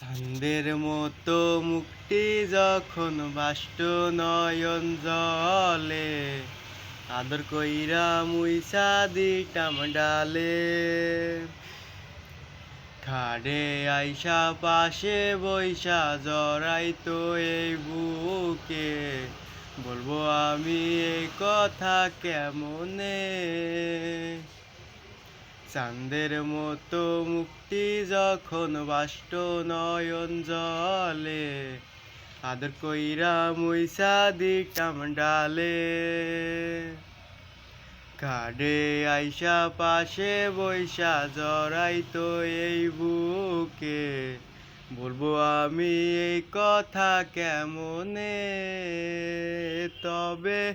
চাঁদের মতো মুক্তি যখন বাষ্ট নয়ন জলে, আদর কইরা মুইসা দিটাম ডালে। খাড়ে আইসা পাশে বৈশা জড়াই তো এই বুকে, বলব আমি এই কথা কেমনে? চাঁদের মতো মুক্তি যখন বাষ্ট নয়ন জলে, আদর কইরা মুইসা দিটাম ডালে। কাডে আইসা পাশে বৈশা জড়াই তো এই বুকে, বলব আমি এই কথা কেমনে? তবে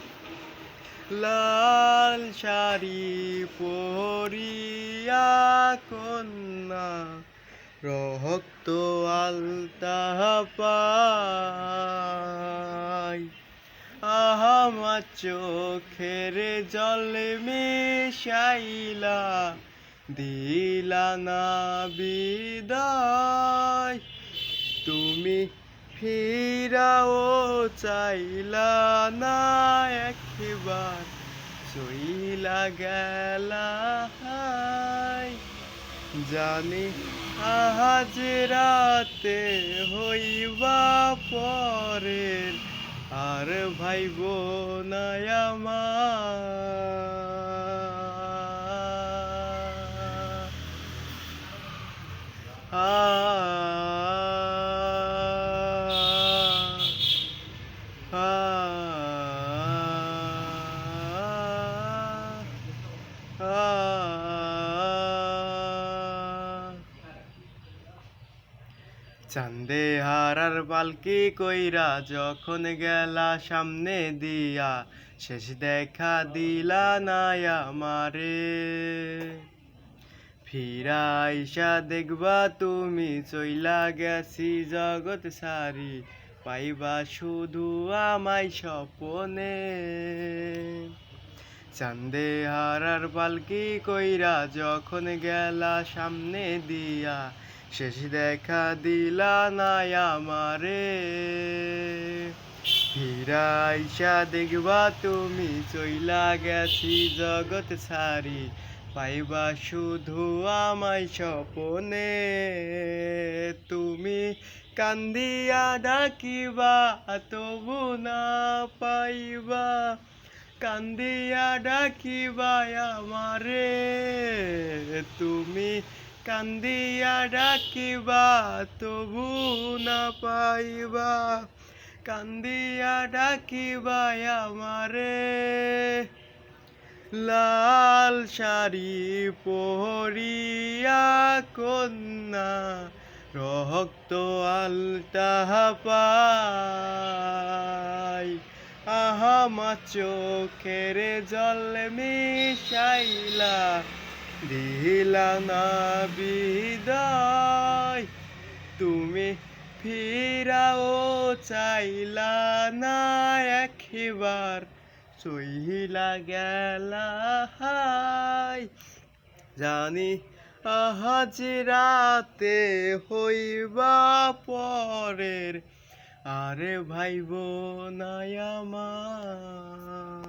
লাল শাড়ি পরিয়া কন্যা রক্ত আলতা পাই। আমার চোখের জল মিশাইলা, দিলা না বিদায়। তুমি ফিরাও চাইলা না একবার, চইলা গেলা জানি আজ রাতে হইবা পরের, আর ভাইব না আমার। চান্দে হারার পালকি কইরা যখন গেলা সামনে দিয়া, শেষ দেখা দিলা না আমারে। ফিরা আইসা দেখবা তুমি চইলা গেছি জগৎ সারি, পাইবা শুধু আমায় স্বপনে। চান্দে হারার পালকি কইরা যখন গেলা সামনে দিয়া শেষ দেখা দিলা না আমারে। ফিরা আইসা দেখবা তুমি চইলা গেছি জগৎ সারি পাইবা শুধু আমায় স্বপনে। তুমি কান্দিয়া ডাকিবা, তবু না পাইবা। কান্দিয়া ডাকিবা আমারে। তুমি কান্দিয়া ডাকিবা, তবু না পাইবা। কান্দিয়া ডাকিবা আমারে। লাল শাড়ি পরিয়া কন্যা, রক্ত আলতা পাই। আহামা চোখের জল মিশাইলা দিলা না বিদায়, তুমি ফিরাও চাইলা না একবার, চইলা গেলা হাই। জানি আজ রাতে হইবা পরের, আরে ভাইব না আমার।